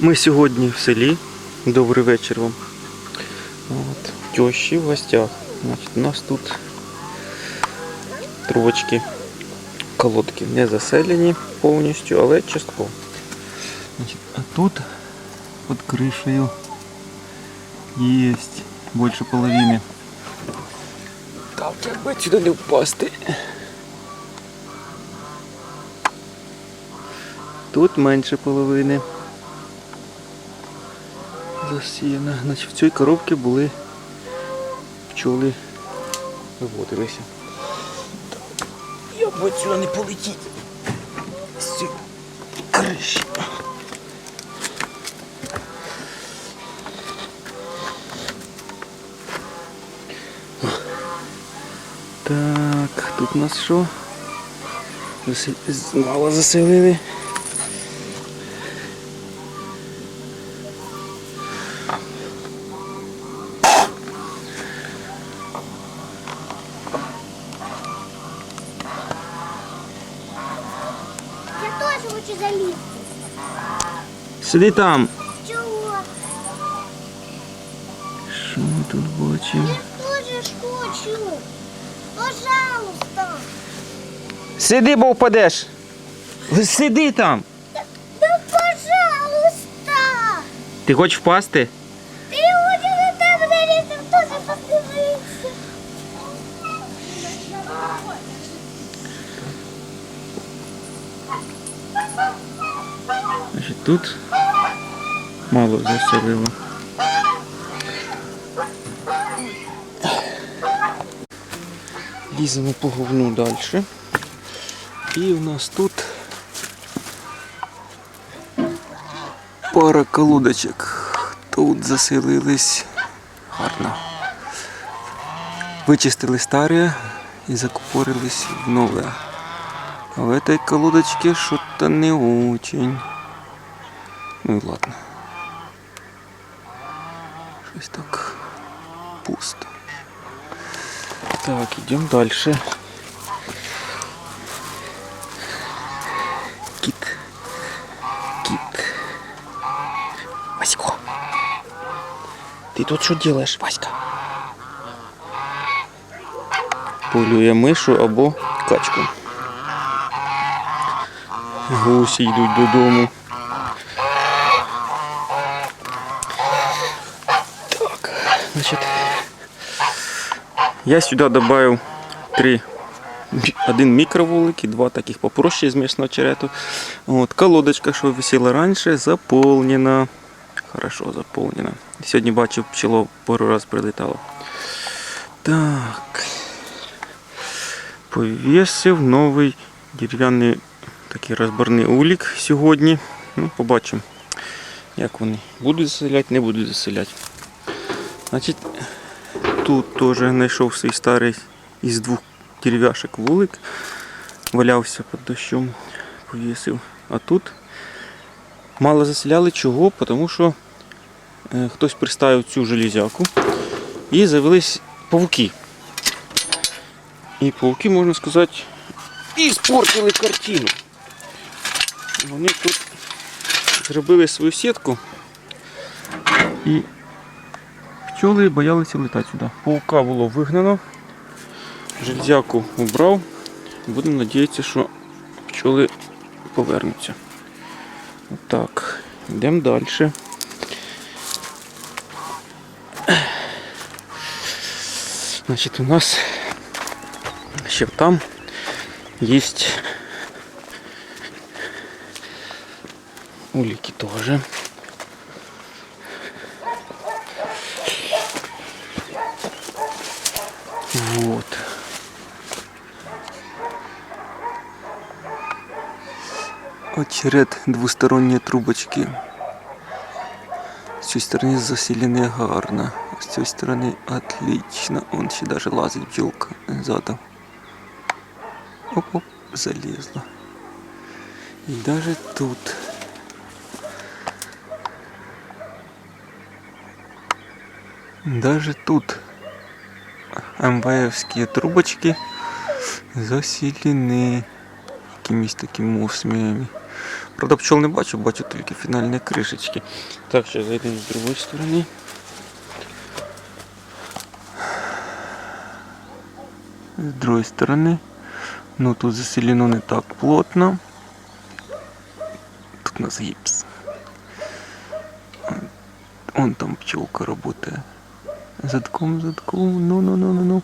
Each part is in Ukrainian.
Ми сьогодні в селі. Добрий вечір вам. От, тещі в гостях. Значить, у нас тут трубочки, колодки не заселені повністю, але частково. Значить, а тут під кришею є більше половини. Так, якби сюди не впасти. Тут менше половини засіяна. Значить, в цій коробці були пчоли виводилися. Як би сюди не полетіть з цієї криші. Так, тут у нас що? Мало заселили. Я хочу залізти. Сиди там. Чого? Що ми тут бачимо? Я тоже ж хочу. Пожалуйста. Сиди, бо впадеш. Сиди там. Да пожалуйста. Ти хочеш впасти? Ти хочу на тебе залізти, теж подивитися. Значить, тут мало заселило. Ліземо по говну далі. І у нас тут пара колодочок. Тут заселились гарно. Вичистили старе і закупорились в нове. В этой колодочке что-то не очень. Ну и ладно. Щось так пусто. Так, идем дальше. Кит. Кит. Васько. Ты тут что делаешь, Васька? Полює мишу або качку. Гусі йдуть додому. Так, значить, я сюди додав три. Один мікровулик і два таких попроще з м'ясного черету. От, колодочка, що висіла раніше, заповнена. Хорошо заповнена. Сьогодні бачив, пчело пару раз прилітало. Так. Повісив новий дерев'яний такий розборний улік сьогодні. Ну, побачимо, як вони будуть заселяти, не будуть заселяти. Значить, тут теж знайшов свій старий із двох дерев'яшок вулик. Валявся під дощом, повісив. А тут мало заселяли чого, тому що е, хтось приставив цю железяку і завелись павуки. І пауки, можна сказати, і спортили картину. Вони тут зробили свою сітку і пчоли боялися летати сюди. Паука було вигнано, железяку убрав. Будемо сподіватися, що пчоли повернуться. Отак, йдемо далі. Значить, у нас ще там є улики тоже. Вот. Очеред двусторонние трубочки. С цієї сторони заселены гарно. а З цієї сторони отлично. Он ще даже лазить бджілка задом. Оп-оп, залезла. И даже тут. Даже тут МВФские трубочки заселены якимись такими осміями. Правда, пчол не бачу, бачу тільки фінальні кришечки. Так, ще зайдемо з другої сторони. З другої сторони. Ну тут заселено не так плотно. Тут у нас гіпс. Он там пчелка работает. Задком, задком, ну, ну, ну, ну,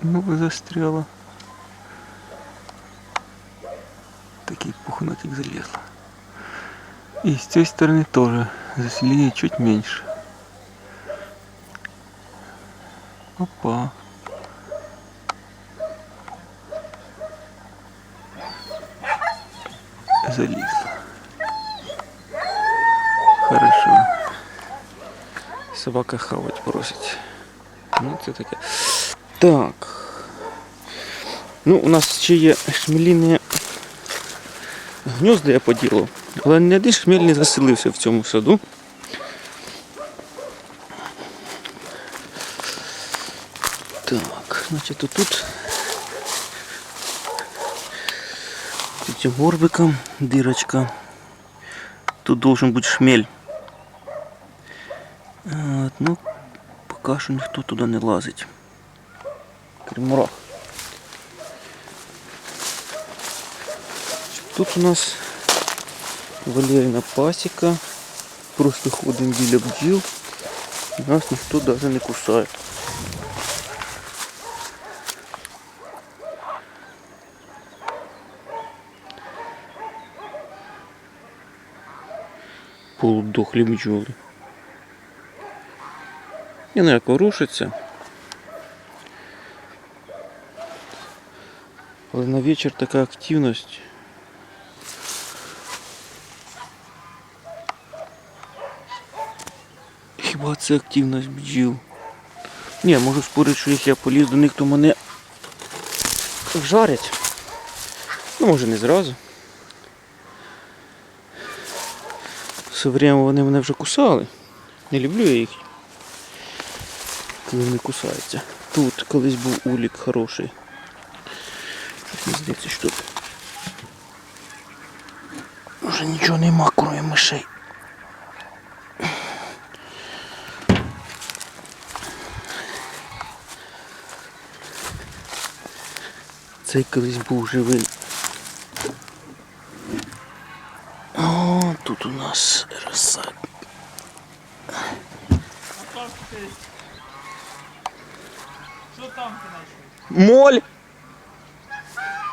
ну. Застряла. Такий пухнотик залезла. И с той стороны тоже заселение чуть меньше. Опа. Залезла. Собака хавать просить. Ну, це таке. Так. Ну, у нас ще є шмеліні гнізда я поділив. Але ні один шмель не заселився в цьому саду. Так, значить отут этим горбиком дырочка. Тут должен быть шмель. От, ну, поки що ніхто туди не лазить. Крім мурах. Тут у нас валерина пасіка. Просто ходимо біля бджіл. Нас ніхто навіть не кусає. Полудохлі бджоли. І ну як ворушиться. Але на вечір така активність. Хіба це активність бджіл? Ні, можу спорити, що як я поліз до них, то мене вжарять. Ну, може не зразу. Все время вони мене вже кусали. Не люблю я їх. Коли вони кусаються. Тут колись був улік хороший. Щось мені здається, що тут. Вже нічого нема, крім мишей. Цей колись був живий. О, тут у нас розсад. Що там ти знайшов? Моль!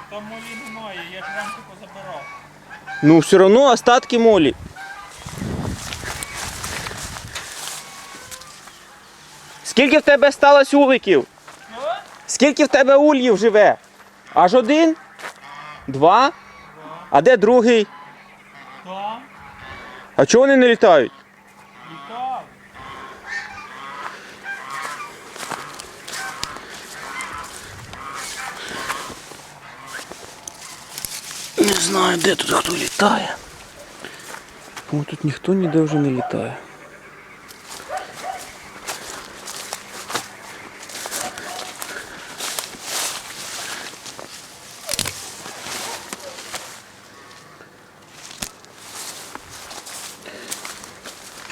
Там молі немає, я ж рамку позабирав. Ну, все равно остатки молі. Скільки в тебе сталося уликів? Скільки в тебе ульїв живе? Аж один? Два? А де другий? Там, А чого вони не літають? знаю, де тут хто літає. О, тут ніхто ніде вже не літає.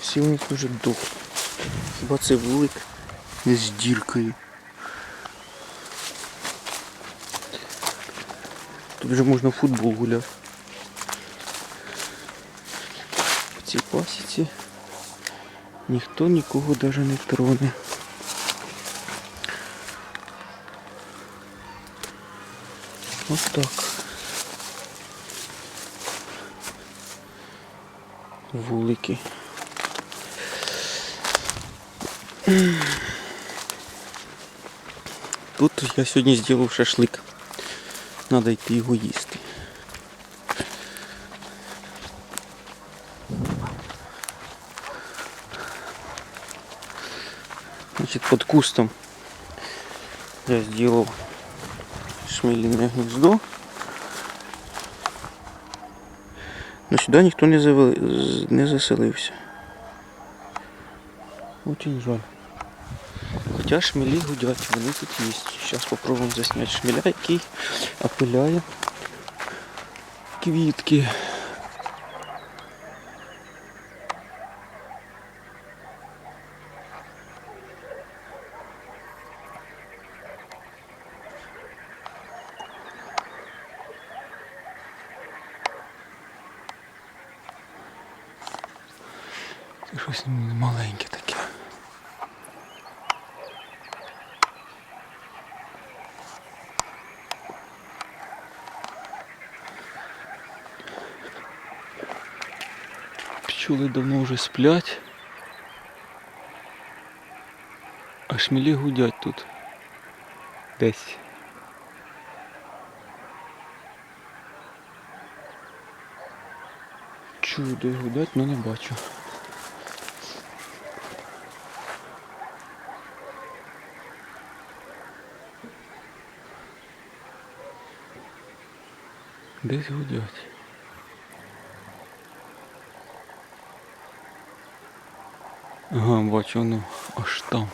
Всі вони вже дохли. Хіба це вулик з діркою. Вже можна в футбол гуляти. В цій пасіці ніхто нікого навіть не троне. Ось так. Вулики. Тут я сьогодні зробив шашлик. Надо йти його їсти. Значит, под кустом я сделал шмелиное гнездо. Но сюда никто не, завели, не заселився. Очень жаль. Я шмілі гудять, вони тут є. Зараз спробуємо засняти шміля, який опиляє квітки. Щось маленьке. Пчоли давно вже сплять. А шмілі гудять тут. Десь. Чую, десь гудять, але не бачу. Десь гудять. Ага, бачу, воно аж там.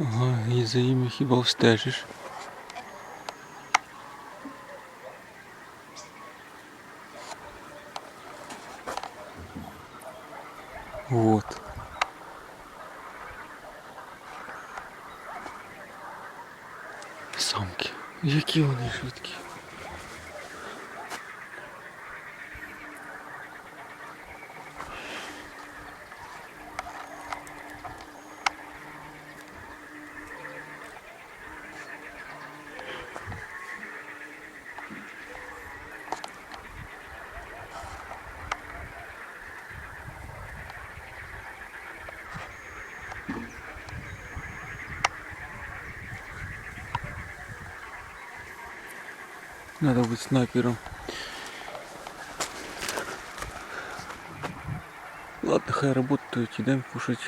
Ага, і за ними хіба встежиш. Вот. Самки. Які вони швидкі. Надо быть снайпером. Ладно, хай работают, идем кушать.